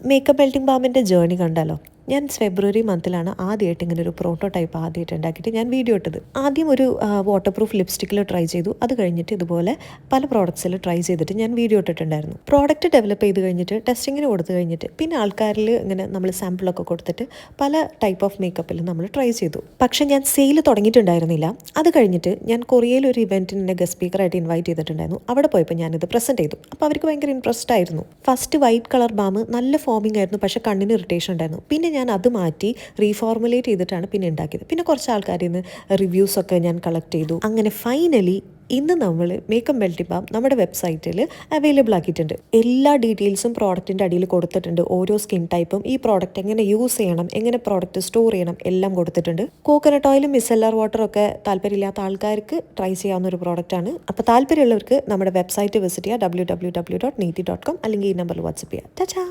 Makeup melting ബാമിന്റെ journey കണ്ടാലോ? ഞാൻ ഫെബ്രുവരി മന്തിലാണ് ആദ്യമായിട്ട് ഇങ്ങനെ ഒരു പ്രോട്ടോടൈപ്പ് ആദ്യമായിട്ട് ഉണ്ടാക്കിയിട്ട് ഞാൻ വീഡിയോ ഇട്ടത്. ആദ്യം ഒരു വാട്ടർ പ്രൂഫ് ലിപ്സ്റ്റിക്കിൽ ട്രൈ ചെയ്തു. അത് കഴിഞ്ഞിട്ട് ഇതുപോലെ പല പ്രോഡക്ട്സിൽ ട്രൈ ചെയ്തിട്ട് ഞാൻ വീഡിയോ ഇട്ടിട്ടുണ്ടായിരുന്നു. പ്രോഡക്റ്റ് ഡെവലപ്പ് ചെയ്ത് കഴിഞ്ഞിട്ട് ടെസ്റ്റിങ്ങിന് കൊടുത്തു കഴിഞ്ഞിട്ട് പിന്നെ ആൾക്കാരിൽ ഇങ്ങനെ നമ്മൾ സാമ്പിളൊക്കെ കൊടുത്തിട്ട് പല ടൈപ്പ് ഓഫ് മേക്കപ്പിൽ നമ്മൾ ട്രൈ ചെയ്തു. പക്ഷേ ഞാൻ സെയിൽ തുടങ്ങിയിട്ടുണ്ടായിരുന്നില്ല. അത് കഴിഞ്ഞിട്ട് ഞാൻ കൊറിയയിൽ ഒരു ഇവന്റിന് എന്നെ ഗസ്റ്റ് സ്പീക്കറായിട്ട് ഇൻവൈറ്റ് ചെയ്തിട്ടുണ്ടായിരുന്നു. അവിടെ പോയപ്പോൾ ഞാനിത് പ്രസന്റ് ചെയ്തു. അപ്പോൾ അവർക്ക് ഭയങ്കര ഇൻട്രസ്റ്റ് ആയിരുന്നു. ഫസ്റ്റ് വൈറ്റ് കളർ ബാം നല്ല ഫോമിംഗ് ആയിരുന്നു പക്ഷേ കണ്ണിന് ഇറിറ്റേഷൻ ഉണ്ടായിരുന്നു. പിന്നെ ഞാൻ അത് മാറ്റി റീഫോർമുലേറ്റ് ചെയ്തിട്ടാണ് പിന്നെ ഉണ്ടാക്കിയത്. പിന്നെ കുറച്ച് ആൾക്കാരിൽ നിന്ന് റിവ്യൂസൊക്കെ ഞാൻ കളക്ട് ചെയ്തു. അങ്ങനെ ഫൈനലി ഇന്ന് നമ്മൾ മേക്കപ്പ് ബെൽറ്റി ബാം നമ്മുടെ വെബ്സൈറ്റിൽ അവൈലബിൾ ആക്കിയിട്ടുണ്ട്. എല്ലാ ഡീറ്റെയിൽസും പ്രോഡക്റ്റിന്റെ അടിയിൽ കൊടുത്തിട്ടുണ്ട്. ഓരോ സ്കിൻ ടൈപ്പും ഈ പ്രോഡക്റ്റ് എങ്ങനെ യൂസ് ചെയ്യണം എങ്ങനെ പ്രോഡക്റ്റ് സ്റ്റോർ ചെയ്യണം എല്ലാം കൊടുത്തിട്ടുണ്ട്. കോക്കനട്ട് ഓയിലും മിസെല്ലർ വാട്ടറും ഒക്കെ താല്പര്യമില്ലാത്ത ആൾക്കാർക്ക് ട്രൈ ചെയ്യാവുന്ന ഒരു പ്രോഡക്റ്റാണ് അപ്പോൾ താല്പര്യമുള്ളവർക്ക് നമ്മുടെ വെബ്സൈറ്റ് വിസിറ്റ് ചെയ്യുക ഡബ്ല്യൂ അല്ലെങ്കിൽ ഈ നമ്പറിൽ വാട്സപ്പ് ചെയ്യുക ചാ